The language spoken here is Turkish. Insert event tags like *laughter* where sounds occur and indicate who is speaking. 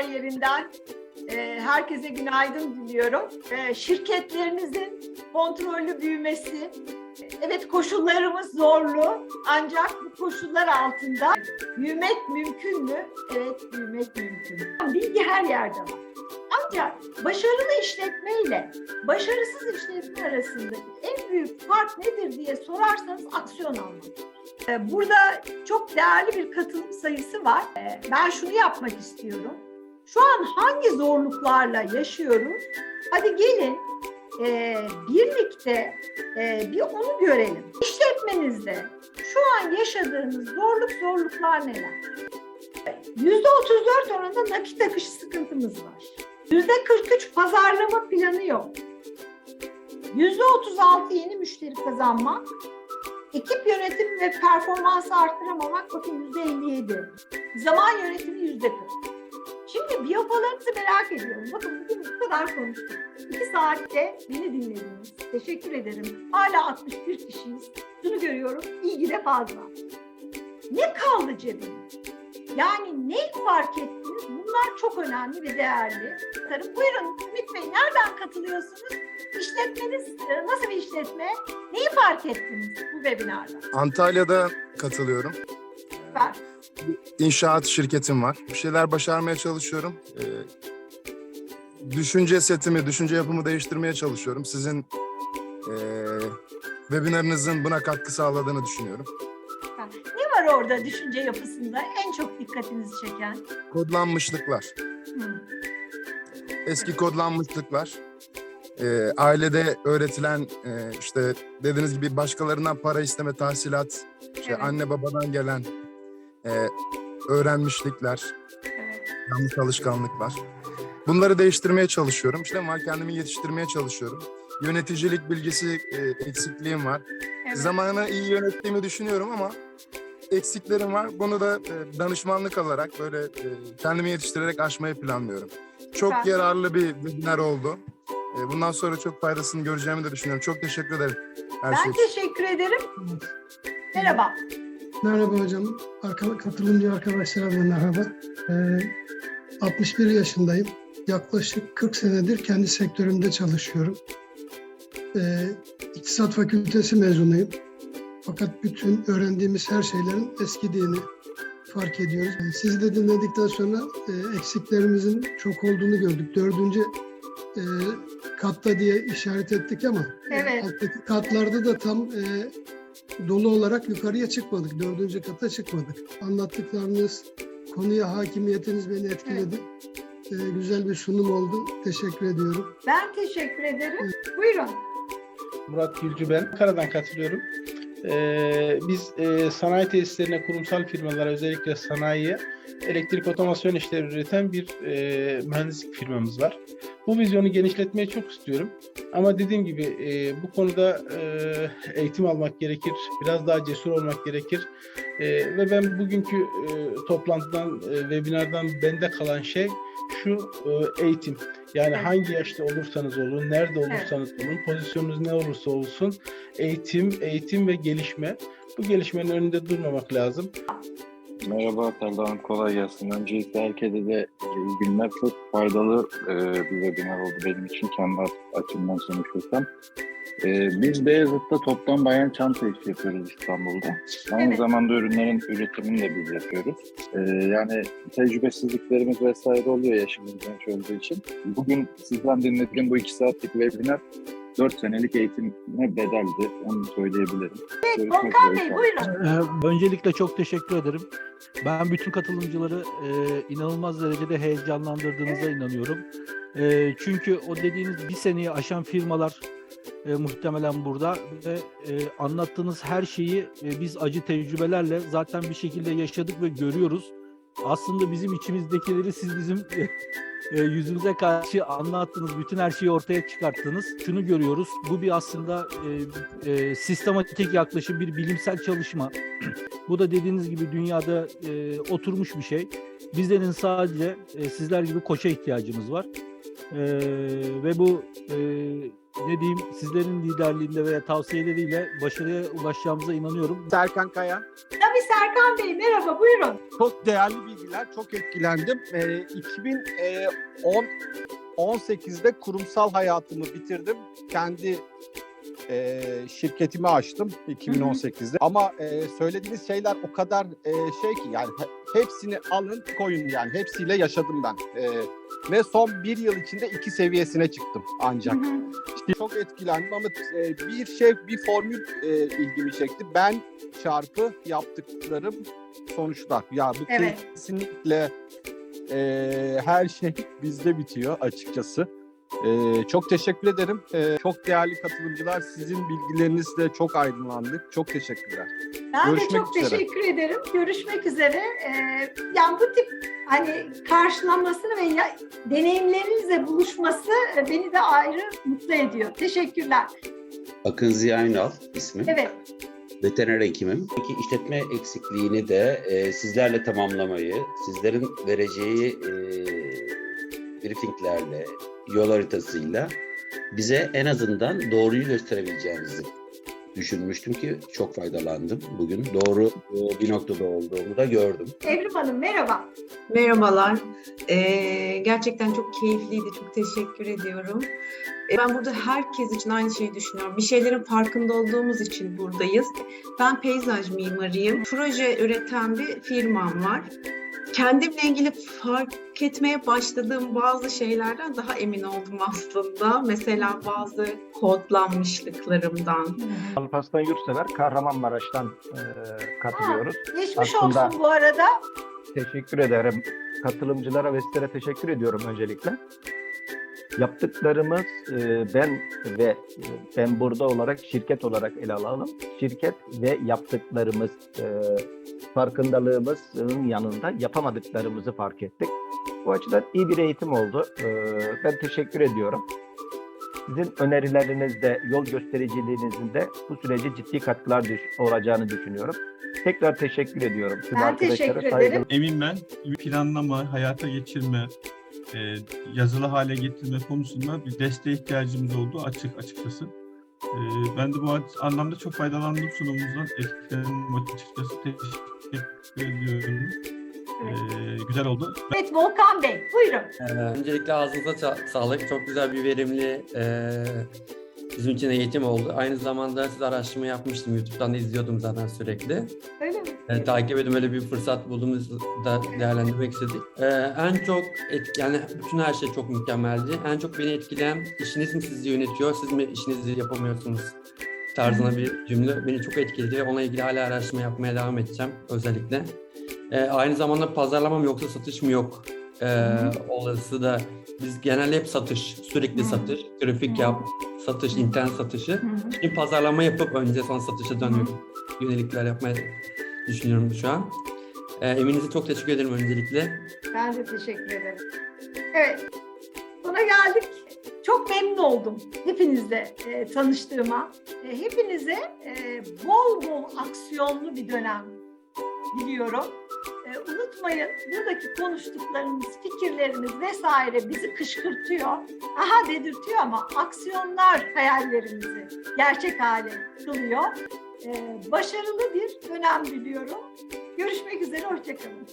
Speaker 1: her yerinden e, herkese günaydın diliyorum. E, şirketlerinizin kontrollü büyümesi, evet koşullarımız zorlu ancak bu koşullar altında büyümek mümkün mü? Evet büyümek mümkün. Bilgi her yerde var. Ancak başarılı işletme ile başarısız işletme arasındaki en büyük fark nedir diye sorarsanız aksiyon almak. Ee, Burada çok değerli bir katılım sayısı var. Ee, Ben şunu yapmak istiyorum. Şu an hangi zorluklarla yaşıyoruz? Hadi gelin e, birlikte e, bir onu görelim. İşletmenizde şu an yaşadığınız zorluk zorluklar neler? %34 oranında nakit akışı sıkıntımız var. %43 pazarlama planı yok. %36 yeni müşteri kazanmak. Ekip yönetimi ve performansı arttıramamak bakın %57. Zaman yönetimi %40. Şimdi biyopalarınızı merak ediyorum. Bakın bugün bu kadar konuştuk. İki saatte beni dinlediniz. Teşekkür ederim. Hala 61 kişiyiz. Şunu görüyorum. ilgi de fazla. Ne kaldı cebimde? Yani neyi fark ettiniz? Bunlar çok önemli ve değerli. Tarım. Buyurun Ümit Bey nereden katılıyorsunuz? İşletmeniz e, nasıl bir işletme? Neyi fark ettiniz bu webinarda?
Speaker 2: Antalya'da katılıyorum.
Speaker 1: Süper.
Speaker 2: İnşaat şirketim var. Bir şeyler başarmaya çalışıyorum. Ee, düşünce setimi, düşünce yapımı değiştirmeye çalışıyorum. Sizin ee, webinarınızın buna katkı sağladığını düşünüyorum.
Speaker 1: Ne var orada düşünce yapısında en çok dikkatinizi çeken?
Speaker 2: Kodlanmışlıklar,
Speaker 1: Hmm.
Speaker 2: eski kodlanmışlıklar. Ee, ailede öğretilen ee, işte dediğiniz gibi başkalarından para isteme, tahsilat, işte
Speaker 1: Evet.
Speaker 2: anne babadan gelen ee, öğrenmişlikler, yanlış alışkanlıklar. Bunları değiştirmeye çalışıyorum. İşte var kendimi yetiştirmeye çalışıyorum. Yöneticilik bilgisi e, eksikliğim var.
Speaker 1: Evet.
Speaker 2: Zamanı iyi yönettiğimi düşünüyorum ama eksiklerim var. Bunu da e, danışmanlık alarak böyle e, kendimi yetiştirerek aşmayı planlıyorum. Çok
Speaker 1: Süper.
Speaker 2: yararlı bir webinar oldu. E, bundan sonra çok faydasını göreceğimi de düşünüyorum. Çok teşekkür ederim her şey
Speaker 1: Ben
Speaker 2: için.
Speaker 1: teşekkür ederim. Merhaba.
Speaker 3: Merhaba hocam. Arka, katılımcı arkadaşlara da merhaba. Ee, 61 yaşındayım. Yaklaşık 40 senedir kendi sektörümde çalışıyorum. Ee, İktisat Fakültesi mezunuyum. Fakat bütün öğrendiğimiz her şeylerin eskidiğini fark ediyoruz. Yani sizi de dinledikten sonra e, eksiklerimizin çok olduğunu gördük. Dördüncü e, katta diye işaret ettik ama
Speaker 1: Evet.
Speaker 3: alttaki katlarda da tam e, dolu olarak yukarıya çıkmadık. Dördüncü kata çıkmadık. Anlattıklarınız, konuya hakimiyetiniz beni etkiledi. Ee, güzel bir sunum oldu. Teşekkür ediyorum.
Speaker 1: Ben teşekkür ederim. Buyurun.
Speaker 4: Murat Gülcü ben. Ankara'dan katılıyorum. Ee, biz e, sanayi tesislerine, kurumsal firmalara, özellikle sanayiye elektrik otomasyon işleri üreten bir e, mühendislik firmamız var. Bu vizyonu genişletmeyi çok istiyorum. Ama dediğim gibi e, bu konuda e, eğitim almak gerekir, biraz daha cesur olmak gerekir. E, ve ben bugünkü e, toplantıdan, e, webinardan bende kalan şey şu e, eğitim. Yani
Speaker 1: Evet.
Speaker 4: hangi yaşta olursanız olun, nerede olursanız olun, pozisyonunuz ne olursa olsun eğitim, eğitim ve gelişme. Bu gelişmenin önünde durmamak lazım.
Speaker 5: Merhaba Selda Hanım, kolay gelsin. Öncelikle herkese de iyi günler. Çok faydalı e, bir webinar oldu benim için kendi açımdan konuşursam. E, biz Beyazıt'ta toptan bayan çanta işi yapıyoruz İstanbul'da. Aynı
Speaker 1: Evet.
Speaker 5: zamanda ürünlerin üretimini de biz yapıyoruz. E, yani tecrübesizliklerimiz vesaire oluyor yaşımız genç olduğu için. Bugün sizden dinlediğim bu iki saatlik webinar 4 senelik eğitime bedeldi. Onu söyleyebilirim. Evet,
Speaker 1: Volkan Bey buyurun.
Speaker 6: Ee, Öncelikle çok teşekkür ederim. Ben bütün katılımcıları e, inanılmaz derecede heyecanlandırdığınıza inanıyorum. E, çünkü o dediğiniz bir seneyi aşan firmalar e, muhtemelen burada ve e, anlattığınız her şeyi e, biz acı tecrübelerle zaten bir şekilde yaşadık ve görüyoruz. Aslında bizim içimizdekileri siz bizim e, yüzümüze karşı anlattığınız bütün her şeyi ortaya çıkarttınız. Şunu görüyoruz. Bu bir aslında e, e, sistematik yaklaşım, bir bilimsel çalışma. *clears throat* Bu da dediğiniz gibi dünyada e, oturmuş bir şey. Bizlerin sadece e, sizler gibi koça ihtiyacımız var. E, ve bu e, ne diyeyim sizlerin liderliğinde veya tavsiyeleriyle başarıya ulaşacağımıza inanıyorum.
Speaker 7: Serkan Kaya.
Speaker 1: Tabii Serkan Bey merhaba buyurun.
Speaker 7: Çok değerli bilgiler, çok etkilendim. Ee, 2010 18'de kurumsal hayatımı bitirdim. Kendi e, şirketimi açtım 2018'de. Ama e, söylediğiniz şeyler o kadar e, şey ki yani he- hepsini alın koyun yani hepsiyle yaşadım ben. E, ve son bir yıl içinde iki seviyesine çıktım ancak. İşte çok etkilendim ama e, bir şey, bir formül e, ilgimi çekti. Ben çarpı yaptıklarım sonuçlar. Ya bu
Speaker 1: Evet.
Speaker 7: kesinlikle e, her şey *laughs* bizde bitiyor açıkçası. E, çok teşekkür ederim. E, çok değerli katılımcılar. Sizin bilgilerinizle çok aydınlandık. Çok teşekkürler.
Speaker 1: Ben
Speaker 7: Görüşmek
Speaker 1: de çok
Speaker 7: üzere.
Speaker 1: teşekkür ederim. Görüşmek üzere. Ee, yani bu tip hani karşılanmasını ve ya, deneyimlerinizle buluşması e, beni de ayrı mutlu ediyor. Teşekkürler.
Speaker 8: Akın Ziya Ünal ismim.
Speaker 1: Evet.
Speaker 8: Veteriner hekimim. Peki işletme eksikliğini de e, sizlerle tamamlamayı, sizlerin vereceği e, briefinglerle, yol haritasıyla bize en azından doğruyu gösterebileceğinizi düşünmüştüm ki çok faydalandım. Bugün doğru e, bir noktada olduğumu da gördüm.
Speaker 1: Evrim Hanım merhaba.
Speaker 9: Merhabalar. Ee, gerçekten çok keyifliydi. Çok teşekkür ediyorum. Ee, ben burada herkes için aynı şeyi düşünüyorum. Bir şeylerin farkında olduğumuz için buradayız. Ben peyzaj mimarıyım. Proje üreten bir firmam var. Kendimle ilgili fark etmeye başladığım bazı şeylerden daha emin oldum aslında. Mesela bazı kodlanmışlıklarımdan.
Speaker 10: Alparslan Yurtsever, Kahramanmaraş'tan e, katılıyoruz.
Speaker 1: Geçmiş
Speaker 10: Aslında-
Speaker 1: olsun bu arada.
Speaker 10: Teşekkür ederim. Katılımcılara ve sizlere teşekkür ediyorum öncelikle. Yaptıklarımız e, ben ve e, ben burada olarak şirket olarak ele alalım. Şirket ve yaptıklarımız e, farkındalığımızın yanında yapamadıklarımızı fark ettik. Bu açıdan iyi bir eğitim oldu. E, ben teşekkür ediyorum. Sizin önerilerinizde, yol göstericiliğinizin de bu sürece ciddi katkılar düş- olacağını düşünüyorum. Tekrar teşekkür ediyorum. Tüm
Speaker 1: Ben teşekkür
Speaker 10: saygılar-
Speaker 1: ederim.
Speaker 11: Emin ben planlama, hayata geçirme, e, yazılı hale getirme konusunda bir desteğe ihtiyacımız oldu açık açıkçası. E, ben de bu anlamda çok faydalandım sunumunuzdan. Etkilendim açıkçası. Teşekkür ediyorum. E, güzel oldu.
Speaker 1: Evet Volkan Bey buyurun.
Speaker 12: Ee, öncelikle ağzınıza ça- sağlık. Çok güzel bir verimli e, bizim için eğitim oldu. Aynı zamanda siz araştırma yapmıştım. YouTube'dan da izliyordum zaten sürekli.
Speaker 1: Öyle mi?
Speaker 12: E, takip edip öyle bir fırsat bulduğumuz da değerlendirmek istedik. E, en çok etki, yani bütün her şey çok mükemmeldi. En çok beni etkileyen işiniz mi sizi yönetiyor, siz mi işinizi yapamıyorsunuz tarzına bir cümle beni çok etkiledi ve ona ilgili hala araştırma yapmaya devam edeceğim özellikle. E, aynı zamanda pazarlama mı yoksa satış mı yok e, olası da biz genelde hep satış, sürekli
Speaker 1: Hı.
Speaker 12: satış, grafik
Speaker 1: Hı.
Speaker 12: yap, satış, internet satışı.
Speaker 1: Hı.
Speaker 12: Şimdi pazarlama yapıp önce sonra satışa dönüyorum. Yönelikler yapmayı düşünüyorum şu an. Ee, Eminize çok teşekkür ederim öncelikle.
Speaker 1: Ben de teşekkür ederim. Evet. Sona geldik. Çok memnun oldum hepinizle e, tanıştığıma. E, hepinize e, bol bol aksiyonlu bir dönem diliyorum. Unutmayın buradaki konuştuklarımız, fikirlerimiz vesaire bizi kışkırtıyor. Aha dedirtiyor ama aksiyonlar hayallerimizi gerçek hale kılıyor. E, başarılı bir dönem diliyorum. Görüşmek üzere, hoşçakalın.